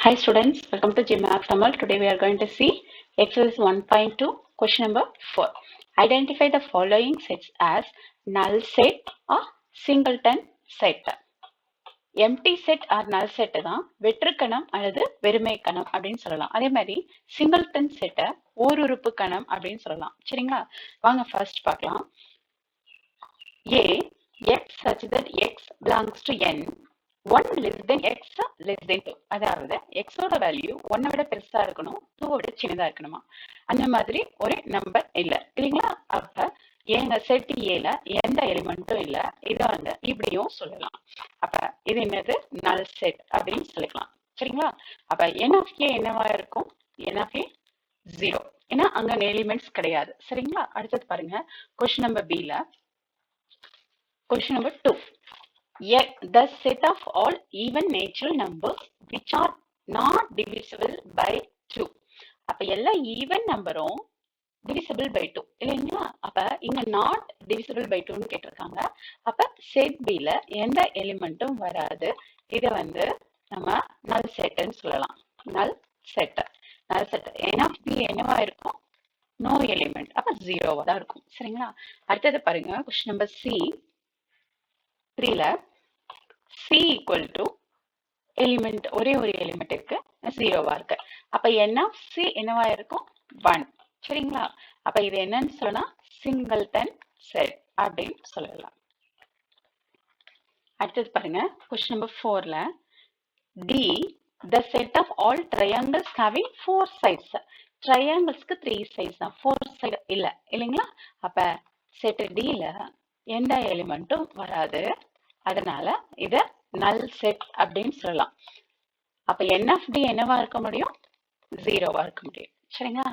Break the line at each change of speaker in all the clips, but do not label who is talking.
Hi students, welcome to GMAP Tamil. Today we are going to see exercise 1.2 question number 4. Identify the following sets as null set or singleton set. Empty set or null set தான் வெற்றுக்கணம் அல்லது வெறுமை கணம் அப்படின்னு சொல்லலாம் அதே மாதிரி singleton செட்டை ஓருறுப்பு கணம் அப்படின்னு சொல்லலாம் சரிங்களா வாங்க ஃபர்ஸ்ட் பார்க்கலாம் A X such that X belongs to N one less than X less than two அதாவது எக்ஸோட வேல்யூ ஒன்னை விட பெருசா இருக்கணும் டூவை விட சின்னதா இருக்கணுமா? அந்த மாதிரி ஒரு நம்பர் இல்லை. இல்லைங்களா அப்ப எங்க செட் ஏல எந்த எலிமெண்ட்டும் இல்லை. இதை வந்து இப்படியும் சொல்லலாம். அப்ப இது என்னது? நல் செட் அப்படின்னு சொல்லிக்கலாம் சரிங்களா? அப்ப என் ஆஃப் ஏ என்னவா இருக்கும்? என் ஆஃப் ஏ ஜீரோ ஏன்னா அங்க எலிமெண்ட்ஸ் கிடையாது. சரிங்களா? அடுத்தது பாருங்க. கொஸ்டின் நம்பர் பில question number two the set of all even natural numbers which are not divisible by 2 அப்ப எல்லா ஈவன் நம்பரும் டிவிசபிள் பை டூ இல்லைங்களா? அப்ப இங்க நாட் டிவிசபிள் பை டூன்னு கேட்டிருக்காங்க. அப்ப செட் பில எந்த எலிமெண்ட்டும் வராது. இதை வந்து நம்ம நல் செட்டுன்னு சொல்லலாம். நல் செட் நல் செட் என் ஆஃப் பி என்னவா இருக்கும்? நோ எலிமெண்ட் அப்ப ஜீரோவா தான் இருக்கும். சரிங்களா? அடுத்தது பாருங்க கொஸ்டின் நம்பர் சி த்ரீல சி ஈக்குவல் டு எலிமெண்ட் ஒரே ஒரு எலிமெண்ட் இருக்கு ஜீரோவா இருக்கு. அப்ப என்ன ஆஃப் சி என்னவா இருக்கும்? ஒன் சரிங்களா? அப்ப இது என்னன்னு சொன்னா சிங்கிள் சிங்கிள்டன் செட் அப்படின்னு சொல்லலாம். அடுத்தது பாருங்க கொஸ்டின் நம்பர் ஃபோர்ல T the set of all triangles having four sides ட்ரையாங்கிள்ஸ்க்கு three sides தான். ஃபோர் சைடு இல்ல. இல்லைங்களா? அப்ப செட் டில எந்த எலிமெண்ட்டும் வராது? அதனால இத நல் செட் அப்படின்னு சொல்லலாம். அப்ப என் ஆஃப் டி என்னவா இருக்க முடியும்? ஜீரோவா இருக்க முடியும். சரிங்களா?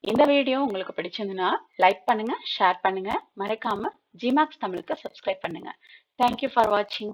இந்த வீடியோ உங்களுக்கு பிடிச்சிருந்துன்னா லைக் பண்ணுங்க ஷேர் பண்ணுங்க. மறக்காம ஜிமாக்ஸ் தமிழுக்கு சப்ஸ்கிரைப் பண்ணுங்க. தேங்க்யூ ஃபார் வாட்சிங்